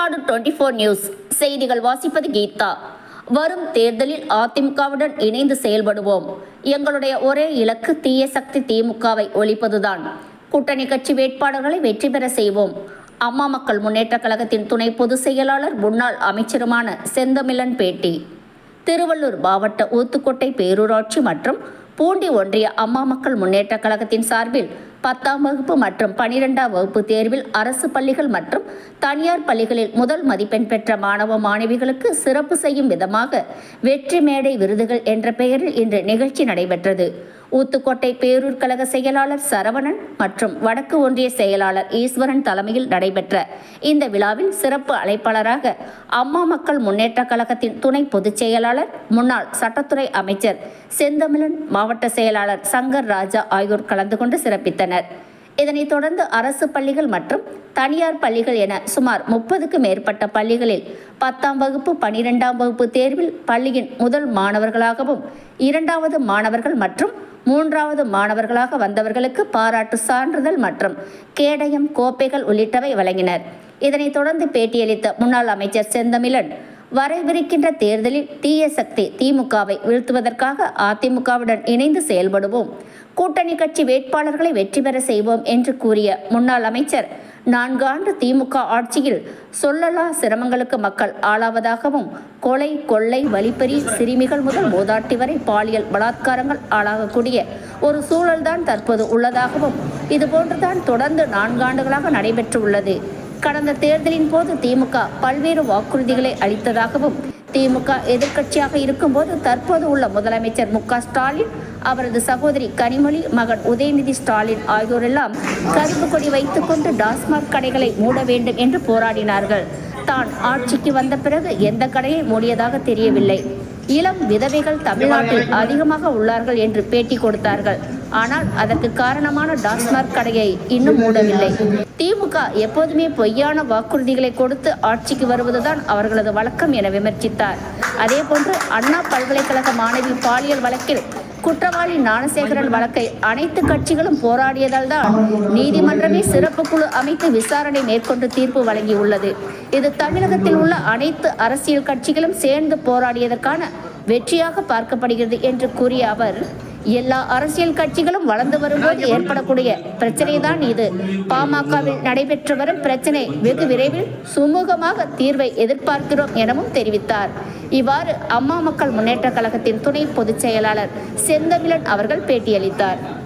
Tamil Nadu twenty four news. செய்திகள் வாசிப்பது கீதா. வரும் தேர்தலில் அதிமுகவுடன் இணைந்து செயல்படுவோம். எங்களுடைய ஒரே இலக்கு தீய சக்தி திமுகவை ஒழிப்பதுதான். கூட்டணி கட்சி வேட்பாளர்களை வெற்றி பெற செய்வோம். அம்மா மக்கள் முன்னேற்றக் கழகத்தின் துணை பொதுச் செயலாளர் முன்னாள் அமைச்சருமான செந்தமிழன் பேட்டி. திருவள்ளூர் மாவட்ட ஊத்துக்கோட்டை பேரூராட்சி மற்றும் பூண்டி ஒன்றிய அம்மா மக்கள் முன்னேற்றக் கழகத்தின் சார்பில் பத்தாம் வகுப்பு மற்றும் பனிரெண்டாம் வகுப்பு தேர்வில் அரசு பள்ளிகள் மற்றும் தனியார் பள்ளிகளில் முதல் மதிப்பெண் பெற்ற மாணவ மாணவிகளுக்கு சிறப்பு செய்யும் விதமாக வெற்றி மேடை விருதுகள் என்ற பெயரில் இன்று நிகழ்ச்சி நடைபெற்றது. ஊத்துக்கோட்டை பேரூர் கழக செயலாளர் சரவணன் மற்றும் வடக்கு ஒன்றிய செயலாளர் ஈஸ்வரன் தலைமையில் நடைபெற்ற இந்த விழாவில் சிறப்பு அழைப்பாளராக அம்மா மக்கள் முன்னேற்றக் கழகத்தின் துணை பொதுச் செயலாளர் முன்னாள் சட்டத்துறை அமைச்சர் செந்தமிழன் மாவட்ட செயலாளர் சங்கர் ராஜா ஆகியோர் கலந்து கொண்டு சிறப்பித்தனர். இதனைத் தொடர்ந்து அரசு பள்ளிகள் மற்றும் தனியார் பள்ளிகள் என சுமார் முப்பதுக்கு மேற்பட்ட பள்ளிகளில் பத்தாம் வகுப்பு பனிரெண்டாம் வகுப்பு தேர்வில் பள்ளியின் முதல் மாணவர்களாகவும் இரண்டாவது மாணவர்கள் மற்றும் மூன்றாவது மாணவர்களாக வந்தவர்களுக்கு பாராட்டு சான்றிதழ் மற்றும் கேடயம் கோப்பைகள் உள்ளிட்டவை வழங்கினர். இதனைத் தொடர்ந்து பேட்டியளித்த முன்னாள் அமைச்சர் செந்தமிழன் வரவிருக்கின்ற தேர்தலில் தீய சக்தி திமுகவை வீழ்த்துவதற்காக அதிமுகவுடன் இணைந்து செயல்படுவோம். கூட்டணி கட்சி வேட்பாளர்களை வெற்றி பெற செய்வோம் என்று கூறிய முன்னாள் அமைச்சர் நான்கு ஆண்டு திமுக ஆட்சியில் சொல்லலா சிரமங்களுக்கு மக்கள் ஆளாவதாகவும் கொலை கொள்ளை வழிப்பறி சிறுமிகள் முதல் மோதாட்டி வரை பாலியல் பலாத்காரங்கள் ஆளாகக்கூடிய ஒரு சூழல்தான் தற்போது உள்ளதாகவும் இதுபோன்றுதான் தொடர்ந்து நான்காண்டுகளாக நடைபெற்று உள்ளது. கடந்த தேர்தலின் போது திமுக பல்வேறு வாக்குறுதிகளை அளித்ததாகவும் திமுக எதிர்க்கட்சியாக இருக்கும்போது தற்போது உள்ள முதலமைச்சர் மு ஸ்டாலின் அவரது சகோதரி கனிமொழி மகன் உதயநிதி ஸ்டாலின் ஆகியோரெல்லாம் கருப்பு கொடி வைத்துக்கொண்டு டாஸ்மாக் கடைகளை மூட வேண்டும் என்று போராடினார்கள். தான் ஆட்சிக்கு வந்த பிறகு எந்த கடையை மூடியதாக தெரியவில்லை. இளம் விதவைகள் தமிழ்நாட்டில் அதிகமாக உள்ளார்கள் என்று பேட்டி கொடுத்தார்கள். ஆனால் அதற்கு காரணமான டாஸ்மாக் கடையை இன்னும் மூடவில்லை. திமுக எப்போதுமே பொய்யான வாக்குறுதிகளை கொடுத்து ஆட்சிக்கு வருவதுதான் அவர்களது வழக்கம் என விமர்சித்தார். அதேபோன்று அண்ணா பல்கலைக்கழக மாணவி பாலியல் வழக்கில் குற்றவாளி ஞானசேகரன் வழக்கை அனைத்து கட்சிகளும் போராடியதால் தான் நீதிமன்றமே சிறப்பு குழு அமைத்து விசாரணை மேற்கொண்டு தீர்ப்பு வழங்கியுள்ளது. இது தமிழகத்தில் உள்ள அனைத்து அரசியல் கட்சிகளும் சேர்ந்து போராடியதற்கான வெற்றியாக பார்க்கப்படுகிறது என்று கூறிய அவர் எல்லா அரசியல் கட்சிகளும் வளர்ந்து வரும்போது ஏற்படக்கூடிய பிரச்சனை தான் இது. பாமகவில் நடைபெற்று வரும் பிரச்சனை வெகு விரைவில் சுமூகமாக தீர்வை எதிர்பார்க்கிறோம் எனவும் தெரிவித்தார். இவ்வாறு அம்மா மக்கள் முன்னேற்ற கழகத்தின் துணை பொதுச் செயலாளர் செந்தமிழன் அவர்கள் பேட்டியளித்தார்.